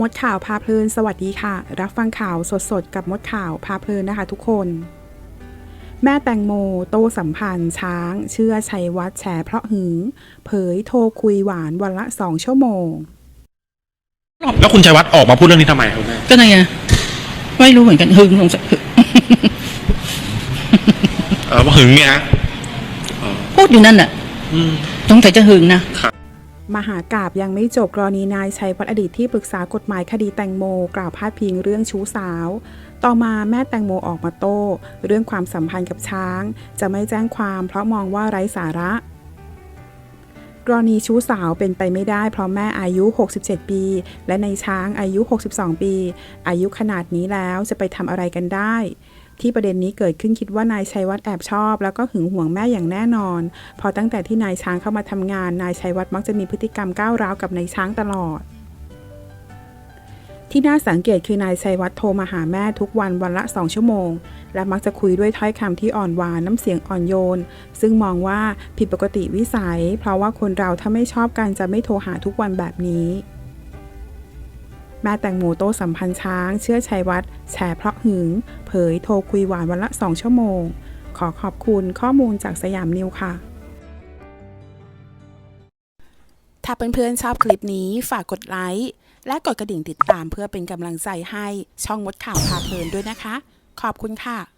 มดข่าวพาเพลินสวัสดีค่ะ รับฟังข่าวสดๆ กับมดข่าวพาเพลินนะคะทุกคน แม่แตงโม โตสัมพันธ์ ช้าง เชื่อชัยวัฒน์แฉเพราะหึง เผยโทรคุยหวานวันละสองชั่วโมง แล้วคุณชัยวัฒน์ออกมาพูดเรื่องนี้ทำไมครับคุณแม่ก็นั่นไงไม่รู้เหมือนกันหึงสงสัยหึงเออว่าหึงไงฮะพูดอยู่นั่นน่ะอืม สงสัยจะหึงนะ มหากาบยังไม่จบกรณีนายชัยวัฒน์อดีตที่ปรึกษากฎหมายคดีแตงโม กล่าวพาดพิงเรื่องชู้สาว ต่อมาแม่แตงโมออกมาโต้ เรื่องความสัมพันธ์กับช้าง จะไม่แจ้งความเพราะมองว่าไร้สาระ กรณีชู้สาวเป็นไปไม่ได้เพราะแม่อายุ 67 ปี และในช้างอายุ 62 ปี อายุขนาดนี้แล้วจะไปทำอะไรกันได้ ที่ประเด็นนี้เกิดขึ้นคิดว่านายชัยวัฒน์แอบชอบ แล้วก็หึงหวงแม่อย่างแน่นอน พอตั้งแต่ที่นายช้างเข้ามาทำงาน นายชัยวัฒน์มักจะมีพฤติกรรมก้าวร้าวกับนายช้างตลอด ที่น่าสังเกตคือนายชัยวัฒน์โทรมาหาแม่ทุกวันวันละสองชั่วโมง และมักจะคุยด้วยถ้อยคำที่อ่อนหวานน้ำเสียงอ่อนโยน ซึ่งมองว่าผิดปกติวิสัย เพราะว่าคนเราถ้าไม่ชอบกันจะไม่โทรหาทุกวันแบบนี้ แม่แตงโมโตสัมพันธ์ช้าง เชื่อชัยวัฒน์แฉเพราะหึง เผยโทรคุยหวานวันละสองชั่วโมง ขอขอบคุณข้อมูลจากสยามนิวค่ะ ถ้าเพื่อนๆชอบคลิปนี้ฝากกดไลค์ และกดกระดิ่งติดตามเพื่อเป็นกำลังใจให้ช่องมดข่าวพาเพลินด้วยนะคะ ขอบคุณค่ะ